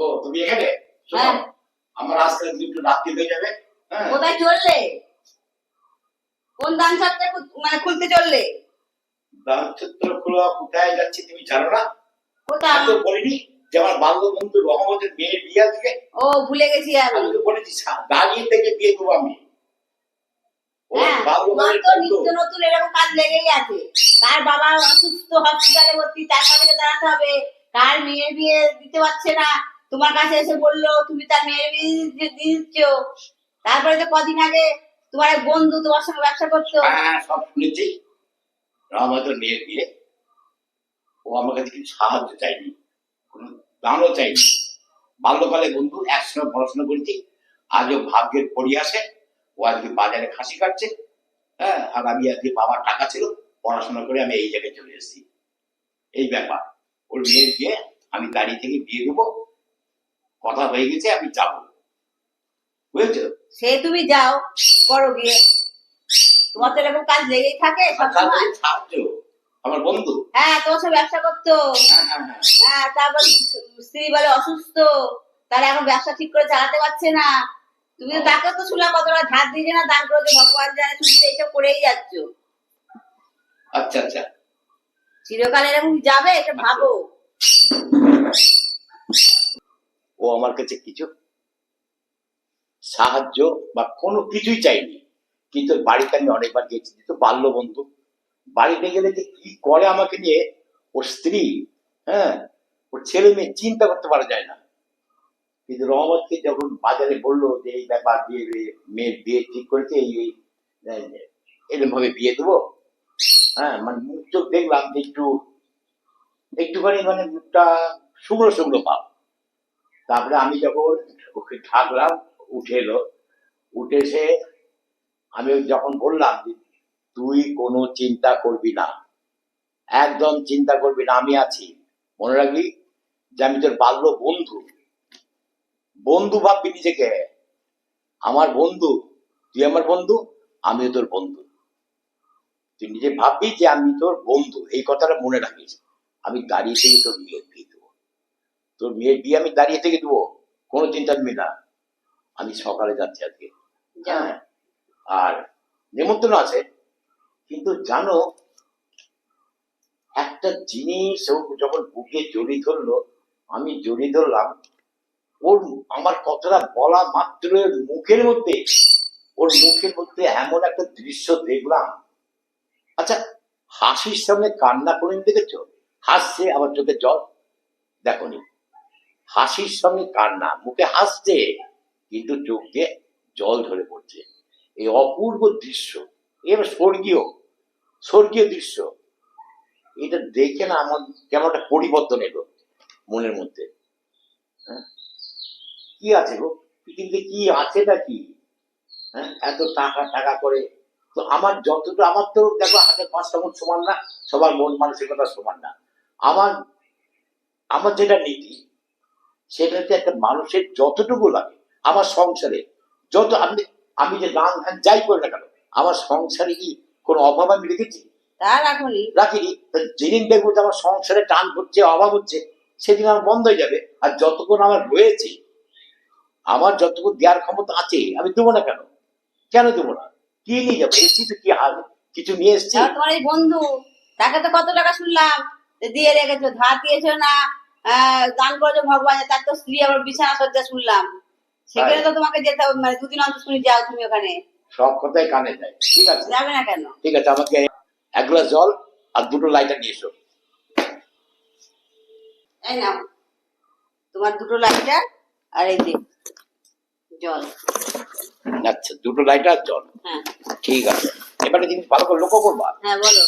ও তুমি এখানে? হ্যাঁ। আমার আজকে একটু রাত্রি হয়ে যাবে হ্যাঁ? কোথায় চললে? কোন দান ছাত্রে মানে খুলতে চললে? দানচিত্র খোলা কোথায় যাচ্ছি তুমি জানো না? কোথায়? আমি তো বলিনি যে আমার বাল্য বন্ধু রহমতের মেয়ের বিয়ে থেকে ও ভুলে গেছি আমি। তো বলেছি দাঁড়িয়ে থেকে বিয়ে দেবো আমি। হ্যাঁ। নিত্য নতুন এরকম কাজ লেগেই আছে। কার বাবা অসুস্থ হসপিটালে ভর্তি তার কাছে দাঁড়াতে হবে। কার মেয়ের বিয়ে দিতে পারছে না। তোমার কাছে এসে বলল, তুমি তার মেয়ের বিয়ে দিচ্ছ। তারপরে তো কদিন আগে তোমার এক বন্ধু তোমার সঙ্গে ব্যবসা করতো। হ্যাঁ সব শুনেছি। রহমতের মেয়ের বিয়ে। ও আমার কাছে কিছু সাহায্য চাইনি, কোনো দানও চাইনি। বাল্যকালে বন্ধু, একসঙ্গে পড়াশোনা করেছি। আজও ভাগ্যের পরিহাসে ও আজকে বাজারে খাসি কাটছে। হ্যাঁ আর আমি আজকে বাবার টাকা ছিল, পড়াশোনা করে আমি এই জায়গায় চলে এসেছি। এই ব্যাপার। ওর মেয়ের বিয়ে, আমি গাড়ি থেকে বিয়ে দেবো। কথা হয়ে গেছে আমি যাব। বুঝেছ? সে তুমি যাও করো গিয়ে। তোমার তো এরকম কাজ লেগেই থাকে সবসময়। তারপরে আমার বন্ধু। হ্যাঁ তোমার সাথে ব্যবসা করতো। হ্যাঁ হ্যাঁ হ্যাঁ। হ্যাঁ তারপর স্ত্রী বলে অসুস্থ। তাহলে এখন ব্যবসা ঠিক করে চালাতে পারছে না। তুমি তো তাকে তো শুনলাম কতটা ধার দিয়েছে না দান করে ভগবান জানে তুমি তো এইসব করেই যাচ্ছ। আচ্ছা আচ্ছা। চিরকাল এরকম যাবে এটা ভাবো। ও আমার কাছে কিছু সাহায্য বা কোনো কিছুই চাইনি। কিন্তু বাড়িতে আমি অনেকবার গেছি তো বাল্য বন্ধু, বাড়িতে গেলে যে কি করে আমাকে নিয়ে ওর স্ত্রী হ্যাঁ ওর ছেলে মেয়ে চিন্তা করতে পারা যায় না। কিন্তু রহমতকে যখন বাজারে বলল যে এই ব্যাপার বিয়ে মেয়ের বিয়ে ঠিক করেছে, এই এই এরকম ভাবে বিয়ে দেবো হ্যাঁ মানে মুখ চোখ দেখলাম একটু, একটুখানি মানে মুখটা শুকনো শুকনো পাব তারপরে আমি যখন ওকে ঢাকলাম, উঠে এলো। উঠে এসে আমি যখন বললাম তুই কোনো চিন্তা করবি না, একদম চিন্তা করবি না, আমি আছি। মনে রাখবি যে, আমি তোর বাল্য বন্ধু। বন্ধু ভাববি নিজেকে। আমার বন্ধু, তুই আমার বন্ধু, আমিও তোর বন্ধু। তুই নিজে ভাববি যে, আমি তোর বন্ধু। এই কথাটা মনে রাখিস। আমি দাঁড়িয়ে থেকে তোর বিয়ে তোর মেয়ের বিয়ে আমি দাঁড়িয়ে থেকে দেবো কোনো চিন্তা নেই না। আমি সকালে যাচ্ছি আজকে। হ্যাঁ। আর নিমন্ত্রণ আছে। কিন্তু জানো একটা জিনিস ও যখন বুকে জড়িয়ে ধরলো আমি জড়িয়ে ধরলাম ওর আমার কথাটা বলা মাত্র মুখের মধ্যে। ওর মুখের মধ্যে এমন একটা দৃশ্য দেখলাম। আচ্ছা হাসির সামনে কান্না করে দেখেছ? হাসছে আবার চোখে জল? দেখনি। হাসির সঙ্গে কান্না মুখে হাসছে, কিন্তু চোখ দিয়ে জল ধরে পড়ছে। এই অপূর্ব দৃশ্য, এবার স্বর্গীয় স্বর্গীয় দৃশ্য। এটা দেখে না আমার কেমন একটা পরিবর্তন এলো মনের মধ্যে। হ্যাঁ? কি আছে গো? পৃথিবীতে কি আছেটা কি হ্যাঁ? এত টাকা টাকা করে। তো আমার যতটা, আমার তো দেখো, হাতের পাঁচটা মন সমান না, সবার মন মানসিকতা সমান না। আমার আমার যেটা নীতি সেটাতে একটা মানুষের যতটুকু লাগে আমার সংসারে যত আমি আমি যে গান ধান যাই করি না কেন আমার সংসারে কি কোনো অভাব আমি রেখেছি? তা রাখুনি। রাখিনি। যেদিন দেখব যে আমার সংসারে টান হচ্ছে অভাব হচ্ছে সেদিন আমার বন্ধ হয়ে যাবে। আর যতক্ষণ আমার রয়েছে আমার যতক্ষণ দেওয়ার ক্ষমতা আছে আমি দেবো না কেন? কেন দেবো না? কি নিয়ে যাব? এসছি তো কি কিছু নিয়ে এসছি? তোমার এই বন্ধু তাকে তো কত টাকা শুনলাম দিয়ে রেখেছো ধার দিয়েছ না দান করেছ ভগবান তার তো স্ত্রী আবার বিছানা সজ্জা শুনলাম। সেখানে তো তোমাকে যেতে হবে মানে দুদিন অন্তর শুনি যাও তুমি ওখানে। সব কথাই কানে যায়। ঠিক আছে। যাবে না কেন? ঠিক আছে আমাকে এক গ্লাস জল আর দুটো লাইটার নিয়ে এসো। এই নাও। তোমার দুটো লাইটার আর এই যে জল। আচ্ছা দুটো লাইটার জল। হ্যাঁ। ঠিক আছে। এবারে জিনিস ভালো করে লক্ষ্য করবা। হ্যাঁ বলো।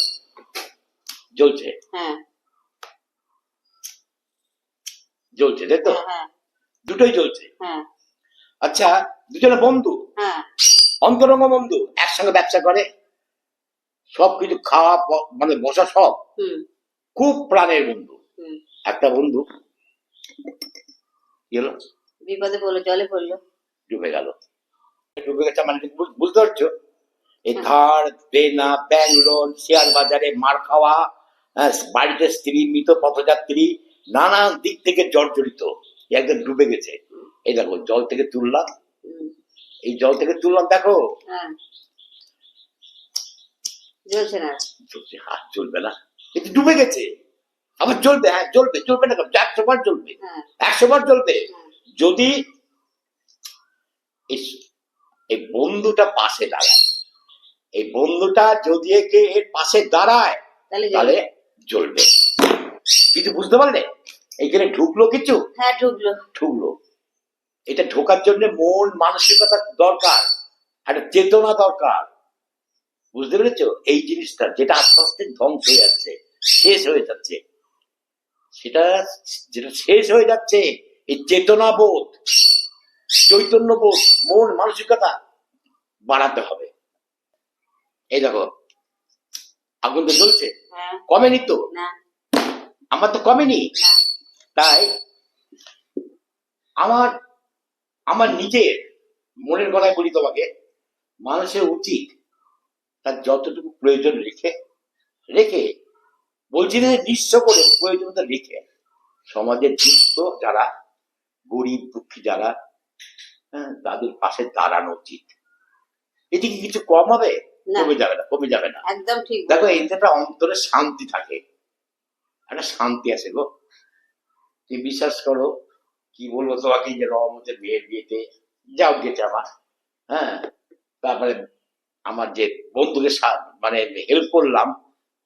জ্বলছে। হ্যাঁ। জ্বলছে তাই তো? হ্যাঁ হ্যাঁ। দুটোই জ্বলছে। হ্যাঁ। আচ্ছা দুজনে বন্ধু? অন্তরঙ্গ বন্ধু একসঙ্গে ব্যবসা করে সবকিছু খাওয়া মানে বসা সব? খুব প্রাণের বন্ধু। একটা বন্ধু। হলো? বিপদে পড়ল জলে পড়ল। ডুবে গেল। ডুবে গেছে মানে বুঝতে পারছ? এই ধার দেনা ব্যাংক লোন শেয়ার বাজারে মার খাওয়া বাড়িতে স্ত্রী মৃত পথযাত্রী নানা দিক থেকে জর্জরিত। একদম ডুবে গেছে। এই দেখো জল থেকে তুললাম এই জল থেকে তুললাম দেখো। হ্যাঁ। হাত চলবে না। কিন্তু ডুবে গেছে। আবার হ্যাঁ না একশো বার চলবে হ্যাঁ। একশো বার চলবে হ্যাঁ। যদি এই- বন্ধুটা পাশে দাঁড়ায়। এই বন্ধুটা যদি একে এর পাশে দাঁড়ায় তাহলে তাহলে জ্বলবে। কিছু বুঝতে পারলে? এইখানে ঢুকলো কিছু? হ্যাঁ ঢুকলো। ঢুকলো। এটা ঢোকার জন্য মন মানসিকতা দরকার একটা চেতনা দরকার। বুঝতে পেরেছ? এই জিনিসটা যেটা আস্তে আস্তে ধ্বংস হয়ে যাচ্ছে শেষ হয়ে যাচ্ছে। সেটা যেটা শেষ হয়ে যাচ্ছে এই চেতনা বোধ চৈতন্য বোধ মন মানসিকতা বাড়াতে হবে। এই দেখো আগুন তো জ্বলছে? হ্যাঁ। কমেনি তো? না। আমার তো কমেনি। তাই আমার আমার নিজের মনের কথায় বলি তোমাকে মানুষের উচিত তার যতটুকু প্রয়োজন রেখে রেখে বলছি না যে নিঃস্ব করে প্রয়োজনতা রেখে সমাজের দুস্থ যারা গরিব দুঃখী যারা হ্যাঁ, তাদের পাশে দাঁড়ানো উচিত। এটি কি কিছু কম হবে? কমে যাবে না কমে যাবে না। একদম ঠিক দেখো এতে অন্তরে শান্তি থাকে। একটা শান্তি আছে গো। তুমি বিশ্বাস করো কি বলব তোমাকে যে রহমতের বিয়ের বিয়েতে যাও গেছে আমার হ্যাঁ? তারপরে আমার যে বন্ধুকে মানে হেল্প করলাম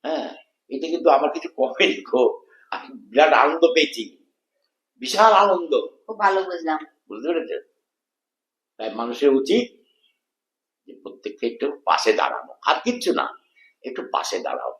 হ্যাঁ? এটা কিন্তু আমার কিছু কমেনি গো। আমি বিরাট আনন্দ পেয়েছি বিশাল আনন্দ। খুব ভালো বুঝলাম। বুঝতে পেরেছ? তাই মানুষের উচিত যে প্রত্যেককে একটু পাশে দাঁড়ানো। আর কিচ্ছু না একটু পাশে দাঁড়াও।